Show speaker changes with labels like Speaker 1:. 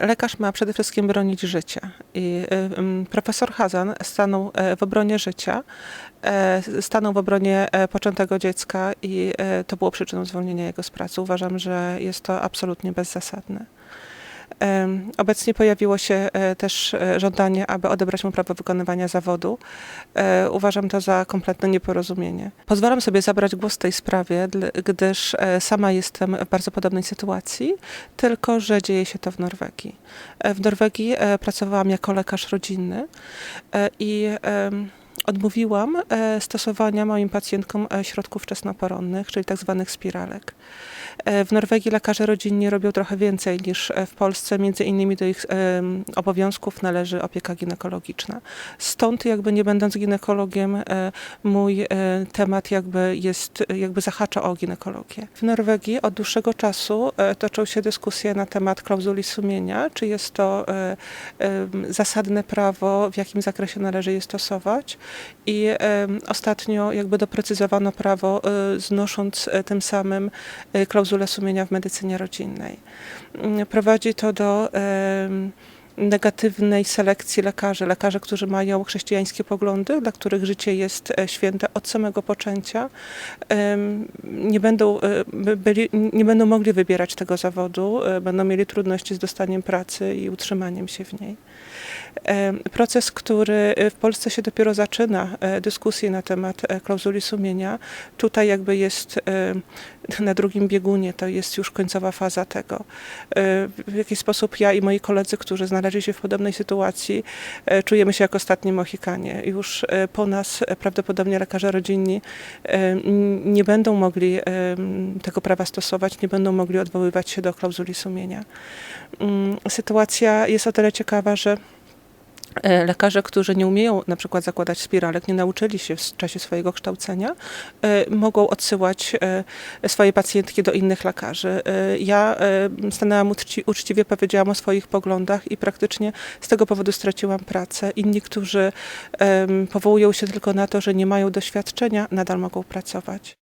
Speaker 1: Lekarz ma przede wszystkim bronić życia i y, profesor Hazan stanął e, w obronie życia, e, stanął w obronie e, poczętego dziecka i to było przyczyną zwolnienia jego z pracy. Uważam, że jest to absolutnie bezzasadne. Obecnie pojawiło się e, też e, żądanie, aby odebrać mu prawo wykonywania zawodu. E, Uważam to za kompletne nieporozumienie. Pozwalam sobie zabrać głos w tej sprawie, gdyż sama jestem w bardzo podobnej sytuacji, tylko że dzieje się to w Norwegii. W Norwegii pracowałam jako lekarz rodzinny i odmówiłam e, stosowania moim pacjentkom e, środków wczesnoporonnych, czyli tak zwanych spiralek. E, W Norwegii lekarze rodzinni robią trochę więcej niż w Polsce. Między innymi do ich obowiązków należy opieka ginekologiczna. Stąd jakby nie będąc ginekologiem, mój temat jakby jest, jakby zahacza o ginekologię. W Norwegii od dłuższego czasu toczą się dyskusje na temat klauzuli sumienia, czy jest to zasadne prawo, w jakim zakresie należy je stosować. I ostatnio jakby doprecyzowano prawo, e, znosząc e, tym samym e, klauzulę sumienia w medycynie rodzinnej. Mm, Prowadzi to do negatywnej selekcji lekarzy, lekarzy, którzy mają chrześcijańskie poglądy, dla których życie jest e, święte od samego poczęcia, nie będą, e, by- byli, nie będą mogli wybierać tego zawodu, e, będą mieli trudności z dostaniem pracy i utrzymaniem się w niej. Proces, który w Polsce się dopiero zaczyna, dyskusje na temat klauzuli sumienia, tutaj jakby jest na drugim biegunie, to jest już końcowa faza tego. W jaki sposób ja i moi koledzy, którzy znaleźli się w podobnej sytuacji, e, czujemy się jak ostatni Mohikanie. Już e, po nas e, prawdopodobnie lekarze rodzinni nie będą mogli tego prawa stosować, nie będą mogli odwoływać się do klauzuli sumienia. Mm, Sytuacja jest o tyle ciekawa, że Lekarze, którzy nie umieją na przykład zakładać spiralek, nie nauczyli się w czasie swojego kształcenia, e, mogą odsyłać e, swoje pacjentki do innych lekarzy. E, Ja e, stanęłam uczci, uczciwie, powiedziałam o swoich poglądach i praktycznie z tego powodu straciłam pracę. Inni, którzy powołują się tylko na to, że nie mają doświadczenia, nadal mogą pracować.